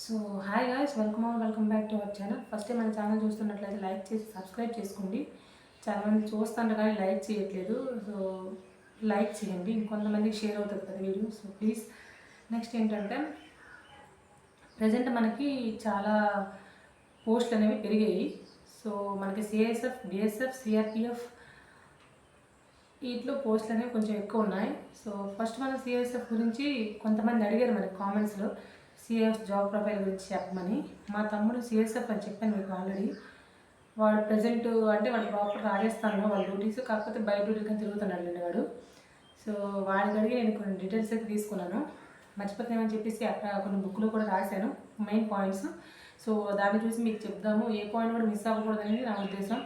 So hi guys welcome all welcome back to our channel first మన channel చూస్తున్నట్లయితే like చేసి subscribe చేసుకోండి. చాలామంది చూస్తుంటారు కానీ లైక్ చేయట్లేదు. సో లైక్ చేయండి. ఇంకొంతమందికి షేర్ అవుతుంది కదా వీడియో. సో ప్లీజ్ నెక్స్ట్ ఏంటంటే ప్రజెంట్ మనకి చాలా పోస్టులు అనేవి పెరిగాయి. సో మనకి సిఎస్ఎఫ్ బిఎస్ఎఫ్ సిఆర్పిఎఫ్ వీటిలో పోస్టులు అనేవి కొంచెం ఎక్కువ ఉన్నాయి. సో ఫస్ట్ మన సిఎస్ఎఫ్ గురించి కొంతమంది అడిగారు మనకి కామెంట్స్లో సిఎస్ జాబ్ ప్రొఫైల్ గురించి చెప్పమని మా తమ్ముడు సిఎస్ఎఫ్ అని చెప్పాను మీకు ఆల్రెడీ. వాడు ప్రజెంట్ అంటే వాడు ప్రాపర్ రాజస్థాన్లో వాళ్ళ డ్యూటీస్ కాకపోతే బయట డ్యూటీకి తిరుగుతున్నాడు అండి వాడు. సో వాడికి అడిగి నేను కొన్ని డీటెయిల్స్ అయితే తీసుకున్నాను. మర్చిపోతామని చెప్పేసి అక్కడ కొన్ని బుక్లో కూడా రాశాను మెయిన్ పాయింట్స్. సో దాన్ని చూసి మీకు చెప్దాము ఏ పాయింట్ కూడా మిస్ అవ్వకూడదు అనేది నా ఉద్దేశం.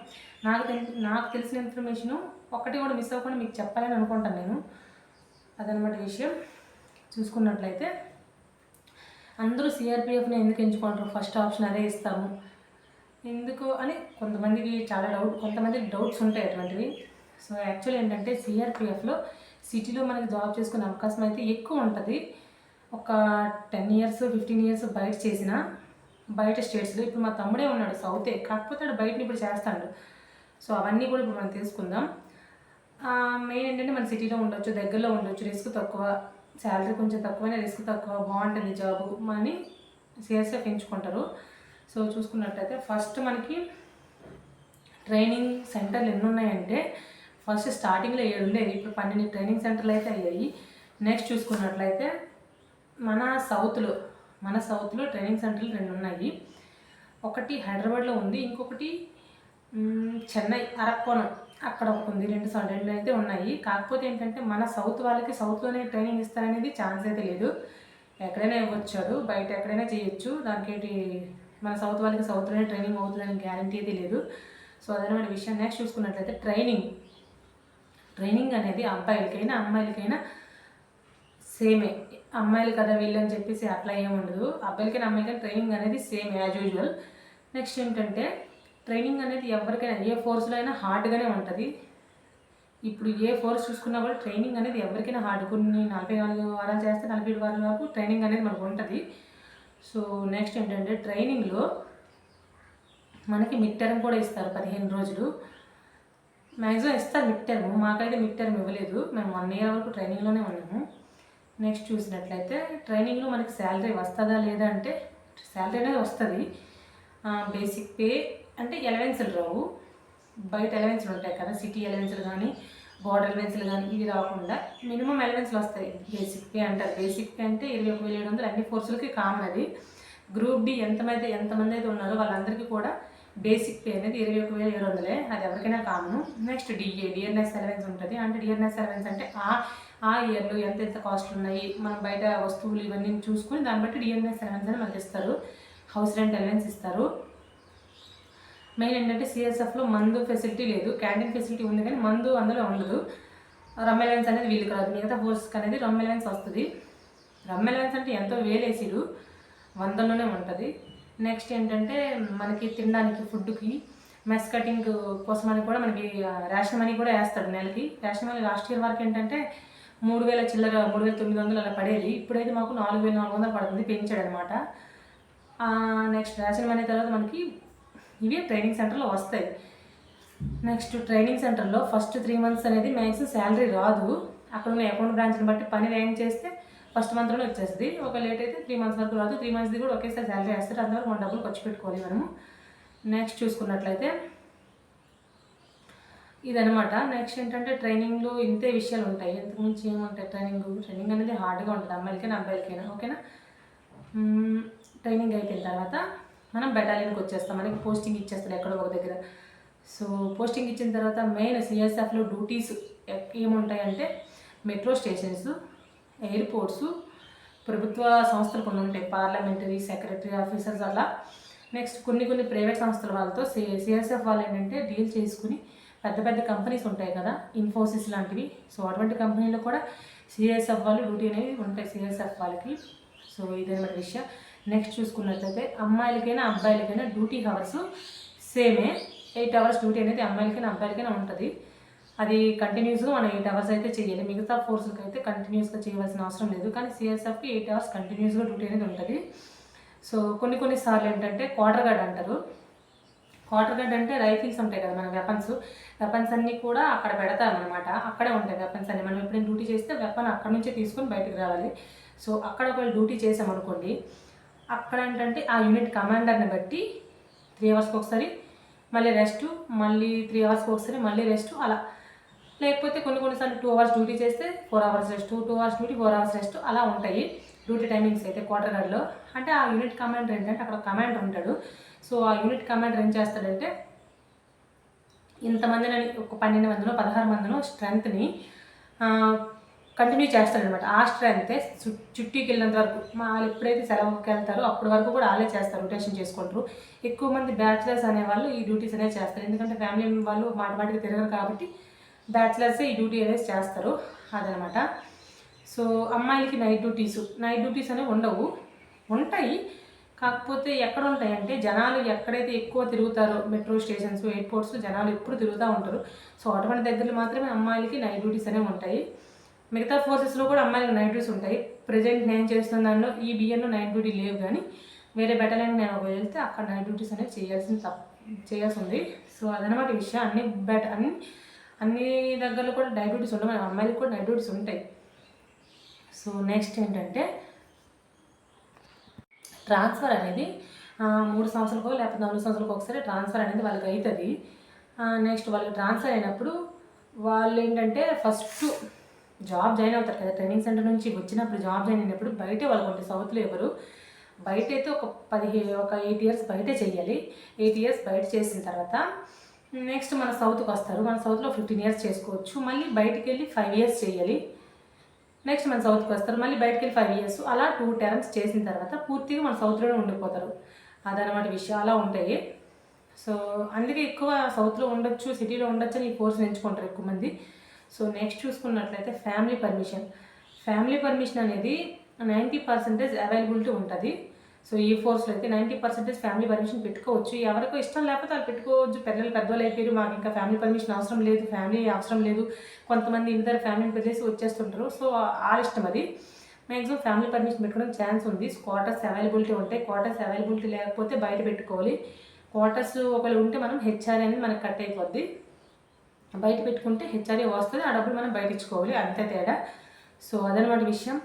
నాకు తెలి నాకు తెలిసిన ఇన్ఫర్మేషను ఒక్కటి కూడా మిస్ అవ్వకుండా మీకు చెప్పాలని అనుకుంటాను నేను. అదనమాట విషయం. చూసుకున్నట్లయితే అందరూ సిఆర్పిఎఫ్ని ఎందుకు ఎంచుకుంటారు? ఫస్ట్ ఆప్షన్ అదే ఇస్తాము. ఎందుకు అని కొంతమందికి చాలా డౌట్ కొంతమందికి డౌట్స్ ఉంటాయి అటువంటివి. సో యాక్చువల్ ఏంటంటే సిఆర్పిఎఫ్లో సిటీలో మనకి జాబ్ చేసుకునే అవకాశం అయితే ఎక్కువ ఉంటుంది. ఒక టెన్ ఇయర్స్ ఫిఫ్టీన్ ఇయర్స్ బయట చేసిన బయట స్టేట్స్లో ఇప్పుడు మా తమ్ముడే ఉన్నాడు సౌతే కాకపోతే వాడు బయటని ఇప్పుడు చేస్తాడు. సో అవన్నీ కూడా ఇప్పుడు మనం తీసుకుందాం. మెయిన్ ఏంటంటే మన సిటీలో ఉండొచ్చు దగ్గరలో ఉండొచ్చు రిస్క్ తక్కువ. శాలరీ కొంచెం తక్కువనే రిస్క్ తక్కువ బాగుంటుంది జాబు అని సిఎస్ఎఫ్ ఎంచుకుంటారు సో చూసుకున్నట్టయితే ఫస్ట్ మనకి ట్రైనింగ్ సెంటర్లు ఎన్ని ఉన్నాయంటే ఫస్ట్ స్టార్టింగ్లో ఏడు ఉండేవి. ఇప్పుడు పన్నెండు ట్రైనింగ్ సెంటర్లు అయితే అయ్యాయి. నెక్స్ట్ చూసుకున్నట్లయితే మన సౌత్లో మన సౌత్లో ట్రైనింగ్ సెంటర్లు రెండు ఉన్నాయి. ఒకటి హైదరాబాద్లో ఉంది ఇంకొకటి చెన్నై అరక్కోణం. అక్కడ ఒకటి ఉంది రెండు సౌ- అయితే ఉన్నాయి. కాకపోతే ఏంటంటే మన సౌత్ వాళ్ళకి సౌత్లోనే ట్రైనింగ్ ఇస్తారనేది ఛాన్స్ అయితే లేదు. ఎక్కడైనా ఇవ్వచ్చాడు బయట ఎక్కడైనా చేయొచ్చు. దానికేంటి మన సౌత్ వాళ్ళకి సౌత్లోనే ట్రైనింగ్ అవుతుందని గ్యారంటీ అయితే లేదు. సో అదనమాట విషయం. నెక్స్ట్ చూసుకున్నట్లయితే ట్రైనింగ్. ట్రైనింగ్ అనేది అబ్బాయిలకైనా అమ్మాయిలకైనా సేమే. అమ్మాయిలు కదా వీళ్ళని చెప్పేసి అట్లా ఏమి ఉండదు. అబ్బాయిలకైనా అమ్మాయిలకైనా ట్రైనింగ్ అనేది సేమ్ యాజ్ యూజువల్. నెక్స్ట్ ఏంటంటే ట్రైనింగ్ అనేది ఎవరికైనా ఏ ఫోర్స్లో అయినా హార్డ్గానే ఉంటుంది. ఇప్పుడు ఏ ఫోర్స్ చూసుకున్నా కూడా ట్రైనింగ్ అనేది ఎవరికైనా హార్డ్. కొన్ని నలభై నాలుగు వారాలు చేస్తే నలభై ఏడు వారాల వరకు ట్రైనింగ్ అనేది మనకు ఉంటుంది. సో నెక్స్ట్ ఏంటంటే ట్రైనింగ్లో మనకి మిడ్ టర్మ్ కూడా ఇస్తారు పదిహేను రోజులు. మ్యాక్సిమం ఇస్తారు మిడ్ టర్మ్ మాకైతే మిడ్ టర్మ్ ఇవ్వలేదు. మేము వన్ ఇయర్ వరకు ట్రైనింగ్లోనే ఉన్నాము. నెక్స్ట్ చూసినట్లయితే ట్రైనింగ్లో మనకి శాలరీ వస్తుందా లేదా అంటే శాలరీ అనేది వస్తుంది. బేసిక్ పే అంటే ఎలవెన్స్లు రావు. బయట ఎలవెన్స్లు ఉంటాయి కదా సిటీ ఎలవెన్స్లు కానీ బోర్డర్ ఎలవెన్స్లు కానీ ఇవి రాకుండా మినిమం ఎలవెన్స్లు వస్తాయి. బేసిక్ పే అంటారు. బేసిక్ పే అంటే ఇరవై ఒక వేల ఏడు వందలు అన్ని కోర్సులకి కామన్ అది. గ్రూప్ డి ఎంతమంది ఎంతమంది అయితే ఉన్నారో వాళ్ళందరికీ కూడా బేసిక్ పే అనేది ఇరవై ఒక వేల ఏడు వందలే. అది ఎవరికైనా common. Next DA DNS allowance ఉంటుంది. అంటే డిఎన్ఎస్ అలవెన్స్ అంటే ఆ ఆ ఇయర్లో ఎంత ఎంత కాస్ట్లు ఉన్నాయి? మనం బయట వస్తువులు ఇవన్నీ చూసుకుని దాన్ని బట్టి డిఎన్ఎస్ అలవెన్స్ అని మనకి ఇస్తారు. హౌస్ రెంట్ అలవెన్స్ ఇస్తారు. మెయిన్ ఏంటంటే సిఎస్ఎఫ్లో మందు ఫెసిలిటీ లేదు. క్యాంటీన్ ఫెసిలిటీ ఉంది కానీ మందు అందులో ఉండదు. రమ్ అనేది వీళ్ళు కాదు మిగతా ఫోర్స్కి అనేది రమ్ అలవెన్స్ వస్తుంది. రమ్ అలవెన్స్ అంటే ఎంతో వేలేసిరు. వందల్లోనే ఉంటుంది. నెక్స్ట్ ఏంటంటే మనకి తినడానికి ఫుడ్కి మెస్ కటింగ్ కోసమని కూడా మనకి రేషన్ మనీ కూడా వేస్తాడు నెలకి. రేషన్ మనీ లాస్ట్ ఇయర్ వరకు ఏంటంటే మూడు వేల చిల్లర మూడు వేల తొమ్మిది వందలు అలా పడేది. ఇప్పుడైతే మాకు నాలుగు వేల నాలుగు వందలు పడుతుంది. పెంచాడు అనమాట నెక్స్ట్ రేషన్ మనీ తర్వాత మనకి ఇవి ట్రైనింగ్ సెంటర్లో వస్తాయి. నెక్స్ట్ ట్రైనింగ్ సెంటర్లో ఫస్ట్ త్రీ మంత్స్ అనేది మ్యాక్సిమం శాలరీ రాదు. అక్కడ ఉన్న అకౌంట్ బ్రాంచ్ని బట్టి పని ర్యాంక్ చేస్తే ఫస్ట్ మంత్లోనే వచ్చేస్తుంది. ఒక లేట్ అయితే త్రీ మంత్స్ వరకు రాదు. త్రీ మంత్స్ది కూడా ఒకేసారి శాలరీ వేస్తారు. అంతవరకు మన డబ్బులు ఖర్చు పెట్టుకోవాలి మనము. నెక్స్ట్ చూసుకున్నట్లయితే ఇదనమాట నెక్స్ట్ ఏంటంటే ట్రైనింగ్లో ఇంతే విషయాలు ఉంటాయి. ఇంతకుమించి ఏముంటాయి? ట్రైనింగ్ ట్రైనింగ్ అనేది హార్డ్గా ఉంటుంది. అమ్మాయిలకైనా అబ్బాయిలకైనా. ఓకేనా? ట్రైనింగ్ అయిపోయిన తర్వాత మనం బెటాలియన్కి వచ్చేస్తాం. మనకి పోస్టింగ్ ఇచ్చేస్తారు ఎక్కడో ఒక దగ్గర. సో పోస్టింగ్ ఇచ్చిన తర్వాత మెయిన్ సిఎస్ఎఫ్లో డ్యూటీస్ ఏముంటాయంటే మెట్రో స్టేషన్స్ ఎయిర్పోర్ట్స్ ప్రభుత్వ సంస్థలు కొన్ని ఉంటాయి. పార్లమెంటరీ సెక్రటరీ ఆఫీసర్స్ అలా. నెక్స్ట్ కొన్ని కొన్ని ప్రైవేట్ సంస్థల వాళ్ళతో సి సిఎస్ఎఫ్ వాళ్ళు ఏంటంటే డీల్ చేసుకుని పెద్ద పెద్ద కంపెనీస్ ఉంటాయి కదా ఇన్ఫోసిస్ లాంటివి. సో అటువంటి కంపెనీలో కూడా సిఎస్ఎఫ్ వాళ్ళు డ్యూటీ అనేవి ఉంటాయి సిఎస్ఎఫ్ వాళ్ళకి. సో ఇదన్నమాట విషయం. నెక్స్ట్ చూసుకున్నట్లయితే అమ్మాయిలకైనా అబ్బాయిలకైనా డ్యూటీ అవర్స్ సేమే ఎయిట్ అవర్స్ డ్యూటీ అనేది అమ్మాయిలకైనా అబ్బాయిలకైనా ఉంటుంది. అది కంటిన్యూస్గా మనం ఎయిట్ అవర్స్ అయితే చేయాలి. మిగతా ఫోర్స్కి అయితే కంటిన్యూస్గా చేయవలసిన అవసరం లేదు. కానీ సిఎస్ఎఫ్కి ఎయిట్ అవర్స్ కంటిన్యూస్గా డ్యూటీ అనేది ఉంటుంది. సో కొన్ని కొన్ని సార్లు ఏంటంటే క్వార్టర్ గార్డ్ అంటారు. క్వార్టర్ గార్డ్ అంటే రైఫిల్స్ ఉంటాయి కదా మన వెపన్స్ వెపన్స్ అన్నీ కూడా అక్కడ పెడతామన్నమాట అక్కడే ఉంటాయి వెపన్స్ అన్ని. మనం ఎప్పుడైనా డ్యూటీ చేస్తే వెపన్ అక్కడ నుంచే తీసుకొని బయటకు రావాలి. సో అక్కడ ఒకవేళ డ్యూటీ చేసామనుకోండి అక్కడ ఏంటంటే ఆ యూనిట్ కమాండర్ని బట్టి త్రీ అవర్స్కి ఒకసారి మళ్ళీ రెస్ట్ మళ్ళీ త్రీ అవర్స్కి ఒకసారి మళ్ళీ రెస్ట్ అలా. లేకపోతే కొన్ని కొన్నిసార్లు టూ అవర్స్ డ్యూటీ చేస్తే four hours rest two hours duty four hours rest అలా ఉంటాయి. డ్యూటీ టైమింగ్స్ అయితే క్వార్టర్ గార్డ్లో అంటే ఆ యూనిట్ కమాండర్ ఏంటంటే అక్కడ కమాండర్ ఉంటాడు. సో ఆ యూనిట్ కమాండర్ ఏం చేస్తాడంటే ఇంతమందిని ఒక పన్నెండు మందిలో పదహారు మందిలో స్ట్రెంత్ని కంటిన్యూ చేస్తారనమాట ఆ స్ట్రెంగ్తే చుట్టీకి వెళ్ళినంత వరకు. మా వాళ్ళు ఎప్పుడైతే సెలవుకి వెళ్తారో అప్పటి వరకు కూడా వాళ్ళే చేస్తారు రొటేషన్ చేసుకుంటారు. ఎక్కువ మంది బ్యాచిలర్స్ అనేవాళ్ళు ఈ డ్యూటీస్ అనేవి చేస్తారు. ఎందుకంటే ఫ్యామిలీ వాళ్ళు మాట మాటికి తిరగరు కాబట్టి బ్యాచిలర్సే ఈ డ్యూటీ అనేది చేస్తారు. అదనమాట. సో అమ్మాయిలకి నైట్ డ్యూటీస్ నైట్ డ్యూటీస్ అనేవి ఉండవు. ఉంటాయి. కాకపోతే ఎక్కడ ఉంటాయంటే జనాలు ఎక్కడైతే ఎక్కువ తిరుగుతారో మెట్రో స్టేషన్స్ ఎయిర్పోర్ట్స్ జనాలు ఎప్పుడు తిరుగుతూ ఉంటారు. సో అటువంటి దగ్గరలో మాత్రమే అమ్మాయిలకి నైట్ డ్యూటీస్ అనేవి ఉంటాయి. మిగతా ఫోర్సెస్లో కూడా అమ్మాయిలకు నైట్ డ్యూటీస్ ఉంటాయి. ప్రజెంట్ నేను చేస్తున్న దానిలో ఈ బిఎన్లో నైట్ డ్యూటీ లేవు కానీ వేరే బెటాలియన్ నేను ఒక వెళ్తే అక్కడ నైట్ డ్యూటీస్ అనేవి చేయాల్సిన తప్ప చేయాల్సి ఉంది సో అదనమాట విషయం. అన్ని బెట అన్ని అన్ని దగ్గరలో కూడా నైట్ డ్యూటీస్ ఉండవు. అమ్మాయిలకు కూడా నైట్ డ్యూటీస్ ఉంటాయి. సో నెక్స్ట్ ఏంటంటే ట్రాన్స్ఫర్ అనేది మూడు సంవత్సరాలకో లేకపోతే నాలుగు సంవత్సరాలకు ఒకసారి ట్రాన్స్ఫర్ అనేది వాళ్ళకి అవుతుంది నెక్స్ట్ వాళ్ళకి ట్రాన్స్ఫర్ అయినప్పుడు వాళ్ళు ఏంటంటే ఫస్ట్ జాబ్ జాయిన్ అవుతారు కదా ట్రైనింగ్ సెంటర్ నుంచి వచ్చినప్పుడు జాబ్ జాయిన్ అయినప్పుడు బయటే వాళ్ళకుంటే సౌత్లో ఎవరు బయట అయితే ఒక పదిహే ఒక ఎయిట్ ఇయర్స్ బయటే చేయాలి ఎయిట్ ఇయర్స్ బయట చేసిన తర్వాత నెక్స్ట్ మన సౌత్కి వస్తారు. మన సౌత్లో ఫిఫ్టీన్ ఇయర్స్ చేసుకోవచ్చు. మళ్ళీ బయటికి వెళ్ళి ఫైవ్ ఇయర్స్ చేయాలి నెక్స్ట్ మన సౌత్కి వస్తారు. మళ్ళీ బయటికి వెళ్ళి ఫైవ్ ఇయర్స్. అలా టూ టర్మ్స్ చేసిన తర్వాత పూర్తిగా మన సౌత్లోనే ఉండిపోతారు. అదనమాట విషయాలు అలా ఉంటాయి. సో అందుకే ఎక్కువ సౌత్లో ఉండొచ్చు సిటీలో ఉండొచ్చు అని ఈ కోర్స్ ఎంచుకుంటారు ఎక్కువ మంది. సో నెక్స్ట్ చూసుకున్నట్లయితే ఫ్యామిలీ పర్మిషన్ ఫ్యామిలీ పర్మిషన్ అనేది నైంటీ పర్సెంటేజ్ అవైలబిలిటీ ఉంటుంది. సో ఈ ఫోర్స్లో అయితే నైంటీ పర్సెంటేజ్ ఫ్యామిలీ పర్మిషన్ పెట్టుకోవచ్చు. ఎవరికో ఇష్టం లేకపోతే వాళ్ళు పెట్టుకోవచ్చు. పిల్లలు పెద్దవాళ్ళు అయిపోయారు మాకు ఇంకా ఫ్యామిలీ పర్మిషన్ అవసరం లేదు ఫ్యామిలీ అవసరం లేదు. కొంతమంది ఇద్దరు ఫ్యామిలీని పెట్టేసి వచ్చేస్తుంటారు. సో ఆ ఇష్టం అది. మ్యాక్సిమం ఫ్యామిలీ పర్మిషన్ పెట్టుకోవడం ఛాన్స్ ఉంది. క్వార్టర్స్ అవైలబిలిటీ ఉంటాయి క్వార్టర్స్ అవైలబిలిటీ లేకపోతే బయట పెట్టుకోవాలి. క్వార్టర్స్ ఒకవేళ ఉంటే మనం హెచ్ఆర్ అనేది మనకు కట్ అయిపోద్ది. బయట పెట్టుకుంటే హెచ్ఆర్ఏ వస్తుంది ఆ డబ్బులు మనం బయట ఇచ్చుకోవాలి అంతే తేడా. సో అదనమాట విషయం.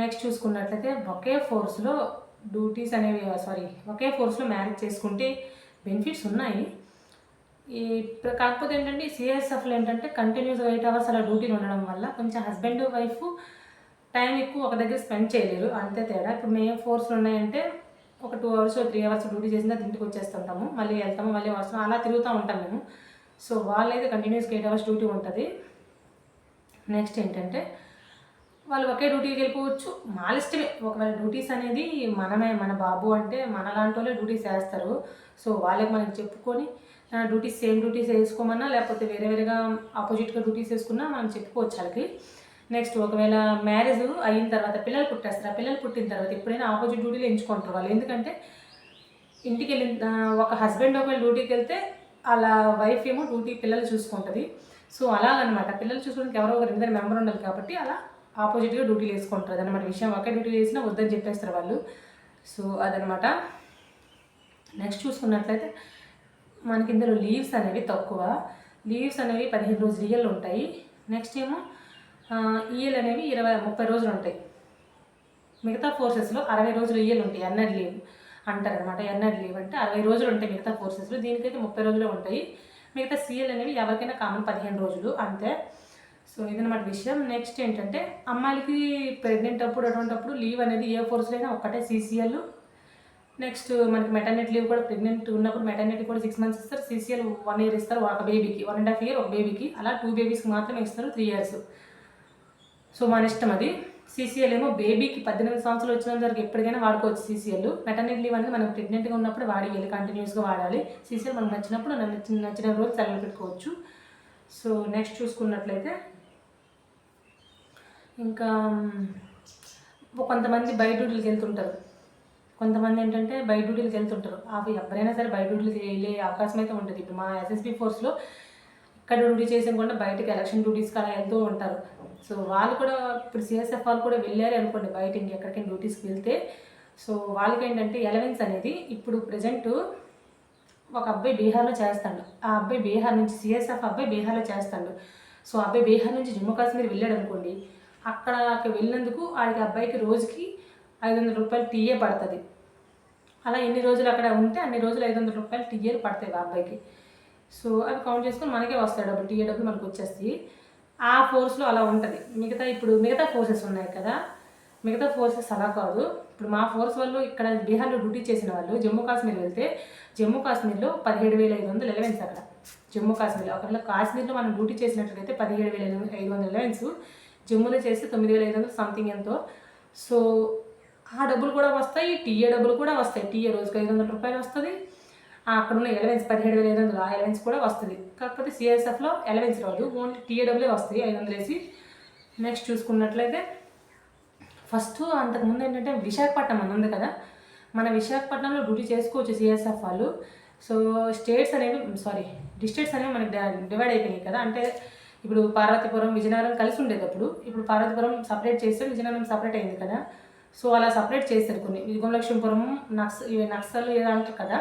నెక్స్ట్ చూసుకున్నట్లయితే ఒకే ఫోర్స్లో డ్యూటీస్ అనేవి సారీ ఒకే ఫోర్స్లో మ్యారేజ్ చేసుకుంటే బెనిఫిట్స్ ఉన్నాయి. ఈ కాకపోతే ఏంటంటే సిఎస్ఎఫ్లో ఏంటంటే కంటిన్యూస్ ఎయిట్ అవర్స్ అలా డ్యూటీలు ఉండడం వల్ల కొంచెం హస్బెండ్ వైఫ్ టైం ఎక్కువ ఒక దగ్గర స్పెండ్ చేయలేరు. అంతే తేడా. ఇప్పుడు మేము ఫోర్స్లో ఉన్నాయంటే ఒక two hours three hours duty చేసిన తర్వాత ఇంటికి వచ్చేస్తుంటాము. మళ్ళీ వెళ్తాము మళ్ళీ వస్తాము. అలా తిరుగుతూ ఉంటాం మేము. సో వాళ్ళైతే కంటిన్యూస్గా ఎయిట్ అవర్స్ డ్యూటీ ఉంటుంది. నెక్స్ట్ ఏంటంటే వాళ్ళు ఒకే డ్యూటీకి వెళ్ళిపోవచ్చు. వాళ్ళ ఇష్టమే ఒకవేళ డ్యూటీస్ అనేది మనమే మన బాబు అంటే మన లాంటి వాళ్ళే డ్యూటీస్ వేస్తారు సో వాళ్ళకి మనకి చెప్పుకొని డ్యూటీస్ సేమ్ డ్యూటీస్ వేసుకోమన్నా లేకపోతే వేరే వేరేగా ఆపోజిట్గా డ్యూటీస్ వేసుకున్నా మనం చెప్పుకోవచ్చు వాళ్ళకి. నెక్స్ట్ ఒకవేళ మ్యారేజ్ అయిన తర్వాత పిల్లలు పుట్టేస్తారు. ఆ పిల్లలు పుట్టిన తర్వాత ఎప్పుడైనా ఆపోజిట్ డ్యూటీలు ఎంచుకుంటారు వాళ్ళు. ఎందుకంటే ఇంటికి వెళ్ళిన ఒక హస్బెండ్ ఒకవేళ డ్యూటీకి వెళ్తే అలా వైఫ్ ఏమో డ్యూటీ పిల్లలు చూసుకుంటుంది. సో అలాగనమాట. పిల్లలు చూసుకోవడానికి ఎవరో ఒకరు ఇద్దరు మెంబర్ ఉండాలి కాబట్టి అలా ఆపోజిట్గా డ్యూటీలు వేసుకుంటారు అదనమాట విషయం. ఒకే డ్యూటీ వేసినా వద్దని చెప్పేస్తారు వాళ్ళు. సో అదనమాట. నెక్స్ట్ చూసుకున్నట్లయితే మనకి ఇందులో లీవ్స్ అనేవి తక్కువ. లీవ్స్ అనేవి పదిహేను రోజులు ఇయర్లు ఉంటాయి. నెక్స్ట్ ఏమో ఇయర్లు అనేవి ఇరవై ముప్పై రోజులు ఉంటాయి. మిగతా ఫోర్సెస్లో అరవై రోజులు ఇయ్యలు ఉంటాయి. Earned leave. అంటారు అనమాట ఎన్నడ్ లీవ్ అంటే అరవై రోజులు ఉంటాయి మిగతా కోర్సెస్లో దీనికైతే ముప్పై రోజులే ఉంటాయి. మిగతా సీఎల్ అనేవి ఎవరికైనా కామన్ పదిహేను రోజులు అంతే. సో ఇదన్నమాట విషయం. నెక్స్ట్ ఏంటంటే అమ్మాయిలకి ప్రెగ్నెంట్ అప్పుడు అటువంటిప్పుడు లీవ్ అనేది ఏ ఫోర్స్లో అయినా ఒక్కటే సీసీఎల్ నెక్స్ట్ మనకి మెటర్నిటీ లీవ్ కూడా ప్రెగ్నెంట్ ఉన్నప్పుడు మెటర్నిటీ కూడా సిక్స్ మంత్స్ ఇస్తారు. సీసీఎల్ వన్ ఇయర్ ఇస్తారు ఒక బేబీకి వన్ అండ్ హాఫ్ ఇయర్ ఒక బేబీకి అలా టూ బేబీస్కి మాత్రమే ఇస్తారు త్రీ ఇయర్స్ సో మన ఇష్టం అది. సీసీఎల్ ఏమో బేబీకి పద్దెనిమిది సంవత్సరాలు వచ్చిన వరకు ఎప్పటికైనా వాడుకోవచ్చు సీసీఎల్ మెటర్నిటీ లీవ్ అనేది మనం ప్రెగ్నెంట్గా ఉన్నప్పుడు వాడేయాలి కంటిన్యూస్గా వాడాలి. సీసీఎల్ మనకు నచ్చినప్పుడు నచ్చిన నచ్చిన రోజు సెలవు పెట్టుకోవచ్చు. సో నెక్స్ట్ చూసుకున్నట్లయితే ఇంకా కొంతమంది బయట డ్యూటీలకు వెళ్తుంటారు. కొంతమంది ఏంటంటే బయట డ్యూటీలకు వెళ్తుంటారు. అవి ఎవరైనా సరే బయట డ్యూటీలకు వెళ్ళే అవకాశం అయితే ఉంటుంది. ఇప్పుడు మా ఎస్ఎస్బి ఫోర్స్లో ఇక్కడ డ్యూటీ చేసిన బయటకు ఎలక్షన్ డ్యూటీస్కి అలా వెళ్తూ ఉంటారు. సో వాళ్ళు కూడా ఇప్పుడు సిఎస్ఎఫ్ వాళ్ళు కూడా వెళ్ళారు అనుకోండి బయట ఇంకెక్కడికైనా డ్యూటీస్కి వెళ్తే. సో వాళ్ళకి ఏంటంటే ఎలవెన్స్ అనేది ఇప్పుడు ప్రజెంట్ ఒక అబ్బాయి బీహార్లో చేస్తాడు. ఆ అబ్బాయి బీహార్ నుంచి సిఎస్ఎఫ్ అబ్బాయి బీహార్లో చేస్తాడు. సో అబ్బాయి బీహార్ నుంచి జమ్మూ కాశ్మీర్ వెళ్ళాడు అనుకోండి అక్కడకి వెళ్ళినందుకు ఆడికి అబ్బాయికి రోజుకి ఐదు వందల రూపాయలు టీఏ పడుతుంది. అలా ఎన్ని రోజులు అక్కడ ఉంటే అన్ని రోజులు ఐదు వందల రూపాయలు టీఏలు పడతాయి ఆ అబ్బాయికి. సో అవి కౌంట్ చేసుకొని మనకే వస్తాయి డబ్బులు టీఏ డబ్బులు మనకు వచ్చేస్తాయి. ఆ ఫోర్స్లో అలా ఉంటుంది. మిగతా ఇప్పుడు మిగతా ఫోర్సెస్ ఉన్నాయి కదా. మిగతా ఫోర్సెస్ అలా కాదు. ఇప్పుడు మా ఫోర్స్ వాళ్ళు ఇక్కడ బీహార్లో డ్యూటీ చేసిన వాళ్ళు జమ్మూ కాశ్మీర్ వెళ్తే జమ్మూ కాశ్మీర్లో పదిహేడు వేల ఐదు వందలు ఎలవెన్స్ అక్కడ. జమ్మూ కాశ్మీర్లో అక్కడ కాశ్మీర్లో మనం డ్యూటీ చేసినట్లయితే పదిహేడు వేల ఐదు వందల ఎలవెన్స్ జమ్మూలో చేస్తే తొమ్మిది వేల ఐదు వందలు సంథింగ్ ఎంతో. సో ఆ డబ్బులు కూడా వస్తాయి టీఏ డబ్బులు కూడా వస్తాయి. టీఏ రోజుకి ఐదు వందల రూపాయలు వస్తుంది. అక్కడ ఉన్న ఎలవెన్స్ పదిహేడు వేల ఐదు వందలు ఆ ఎలవెన్స్ కూడా వస్తుంది. కాకపోతే సిఎస్ఎఫ్లో ఎలవెన్స్ రాదు. ఓన్లీ టీఏడబ్ల్యూ వస్తుంది వస్తాయి ఐదు వందలు వేసి. నెక్స్ట్ చూసుకున్నట్లయితే ఫస్ట్ అంతకుముందు ఏంటంటే విశాఖపట్నం అని ఉంది కదా. మన విశాఖపట్నంలో డ్యూటీ చేసుకోవచ్చు సిఎస్ఎఫ్ వాళ్ళు. సో స్టేట్స్ అనేవి సారీ డిస్ట్రిక్ట్స్ అనేవి మనకి డివైడ్ అయిపోయినాయి కదా. అంటే ఇప్పుడు పార్వతీపురం విజయనగరం కలిసి ఉండేది అప్పుడు. ఇప్పుడు పార్వతీపురం సపరేట్ చేస్తే విజయనగరం సపరేట్ అయింది కదా. సో అలా సపరేట్ చేస్తారు కొన్ని. విజయలక్ష్మీపురం నక్స ఇవి నక్సల్ ఏదో అంటారు కదా.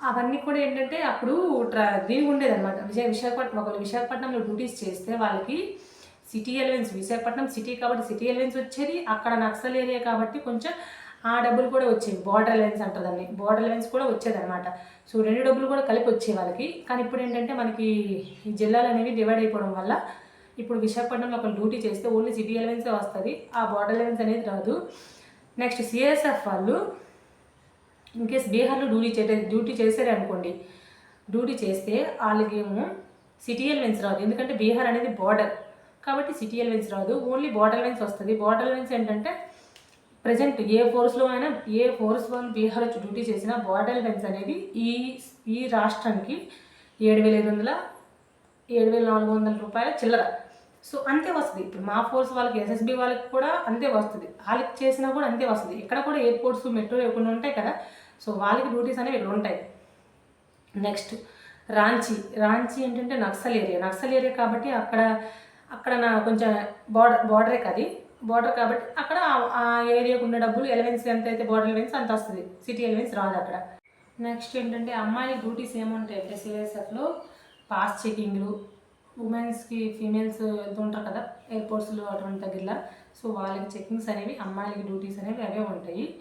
అవన్నీ కూడా ఏంటంటే అప్పుడు ట్రా దీని ఉండేదన్నమాట. విజయ విశాఖపట్నం ఒకవేళ విశాఖపట్నంలో డ్యూటీస్ చేస్తే వాళ్ళకి సిటీ ఎలవెన్స్ విశాఖపట్నం సిటీ కాబట్టి సిటీ ఎలవెన్స్ వచ్చేది. అక్కడ నక్సల్ ఏరియా కాబట్టి కొంచెం ఆ డబ్బులు కూడా వచ్చేవి. బార్డర్ లైన్స్ అంటారు దాన్ని. బార్డర్ అలవెన్స్ కూడా వచ్చేదన్నమాట. సో రెండు డబ్బులు కూడా కలిపి వచ్చే వాళ్ళకి. కానీ ఇప్పుడు ఏంటంటే మనకి జిల్లాలు అనేవి డివైడ్ అయిపోవడం వల్ల ఇప్పుడు విశాఖపట్నంలో ఒకరు డ్యూటీ చేస్తే ఓన్లీ సిటీ ఎలవెన్సే వస్తుంది. ఆ బార్డర్ ఎలవెన్స్ అనేది రాదు. నెక్స్ట్ సిఎస్ఎఫ్ వాళ్ళు ఇన్ కేస్ బీహార్లో డ్యూటీ చే డ్యూటీ చేశారు అనుకోండి. డ్యూటీ చేస్తే వాళ్ళకేమో సిటీ ఎలిమెంట్స్ రాదు. ఎందుకంటే బీహార్ అనేది బార్డర్ కాబట్టి సిటీ ఎలిమెంట్స్ రాదు. ఓన్లీ బార్డర్ లైన్స్ వస్తుంది. బార్డర్ లైన్స్ ఏంటంటే ప్రజెంట్ ఏ ఫోర్స్లో అయినా ఏ ఫోర్స్ వాళ్ళు బీహార్ వచ్చి డ్యూటీ చేసినా బార్డర్ లైన్స్ అనేది ఈ ఈ రాష్ట్రానికి ఏడు వేల ఐదు వందల ఏడు వేల నాలుగు వందల రూపాయల చిల్లర. సో అంతే వస్తుంది. ఇప్పుడు మా ఫోర్స్ వాళ్ళకి ఎస్ఎస్బి వాళ్ళకి కూడా అంతే వస్తుంది. వాళ్ళకి చేసినా కూడా అంతే వస్తుంది. ఇక్కడ కూడా ఎయిర్పోర్ట్స్ మెట్రో లేకుండా ఉంటాయి కదా సో వాళ్ళకి డ్యూటీస్ అనేవి ఇక్కడ ఉంటాయి. నెక్స్ట్ రాంచీ. రాంచీ ఏంటంటే నక్సల్ ఏరియా నక్సల్ ఏరియా కాబట్టి అక్కడ అక్కడ నా కొంచెం బార్డర్ బార్డరే కది. బార్డర్ కాబట్టి అక్కడ ఆ- ఏరియాకు ఉన్న డబ్బులు ఎలవెన్స్ ఎంత అయితే బార్డర్ ఎలవెన్స్ అంత వస్తుంది. సిటీ ఎలవెన్స్ రాదు అక్కడ. నెక్స్ట్ ఏంటంటే అమ్మాయి డ్యూటీస్ ఏముంటాయి అంటే సిఎస్ఎఫ్లో పాస్ చెకింగ్లు ఉమెన్స్కి ఫీమేల్స్ వెళ్తూ ఉంటారు కదా ఎయిర్పోర్ట్స్లో అటువంటి దగ్గర సో వాళ్ళకి చెకింగ్స్ అనేవి అమ్మాయిలకి డ్యూటీస్ అనేవి అవే ఉంటాయి.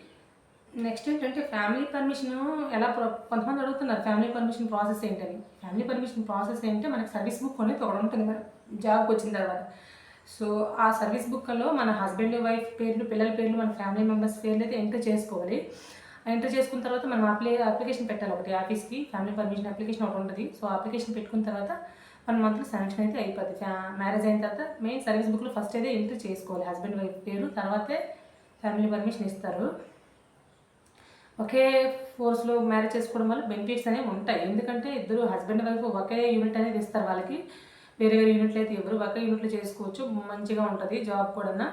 నెక్స్ట్ ఏంటంటే ఫ్యామిలీ పర్మిషన్ ఎలా ప్రొ కొంతమంది అడుగుతున్నారు ఫ్యామిలీ పర్మిషన్ ప్రాసెస్ ఏంటని. ఫ్యామిలీ పర్మిషన్ ప్రాసెస్ ఏంటంటే మనకి సర్వీస్ బుక్ అనేది ఒకటి ఉంటుంది మన జాబ్కి వచ్చిన తర్వాత. సో ఆ సర్వీస్ బుక్లో మన హస్బెండ్ వైఫ్ పేర్లు పిల్లల పేర్లు మన ఫ్యామిలీ మెంబర్స్ పేర్లు అయితే ఎంటర్ చేసుకోవాలి. ఎంటర్ చేసుకున్న తర్వాత మనం అప్లై అప్లికేషన్ పెట్టాలి ఒకటి ఆఫీస్కి ఫ్యామిలీ పర్మిషన్ అప్లికేషన్ ఒకటి ఉంటుంది. సో అప్లికేషన్ పెట్టుకున్న తర్వాత వన్ మంత్లో శాంక్షన్ అయితే అయిపోద్ది. మ్యారేజ్ అయిన తర్వాత మెయిన్ సర్వీస్ బుక్లో ఫస్ట్ అయితే ఎంటర్ చేసుకోవాలి. హస్బెండ్ వైఫ్ పేరు తర్వాతే ఫ్యామిలీ పర్మిషన్ ఇస్తారు. ఒకే ఫోర్స్లో మ్యారేజ్ చేసుకోవడం వల్ల బెనిఫిట్స్ అనేవి ఉంటాయి. ఎందుకంటే ఇద్దరు హస్బెండ్ వైఫ్ ఒకే యూనిట్ అనేది ఇస్తారు వాళ్ళకి. వేరే వేరే యూనిట్లు అయితే ఎవరు ఒకే యూనిట్లు చేసుకోవచ్చు. మంచిగా ఉంటుంది జాబ్ కూడా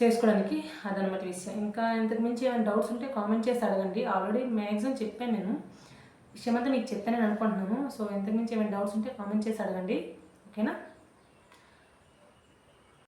చేసుకోవడానికి అదనమాట విషయం. ఇంకా ఇంతకు మించి ఏమైనా డౌట్స్ ఉంటే కామెంట్ చేసి అడగండి. ఆల్రెడీ మ్యాక్సిమం చెప్పాను నేను. విషయం అంతా మీకు చెప్పానని అనుకుంటున్నాను. సో ఇంతకు మించి ఏమైనా డౌట్స్ ఉంటే కామెంట్ చేసి అడగండి. ఓకేనా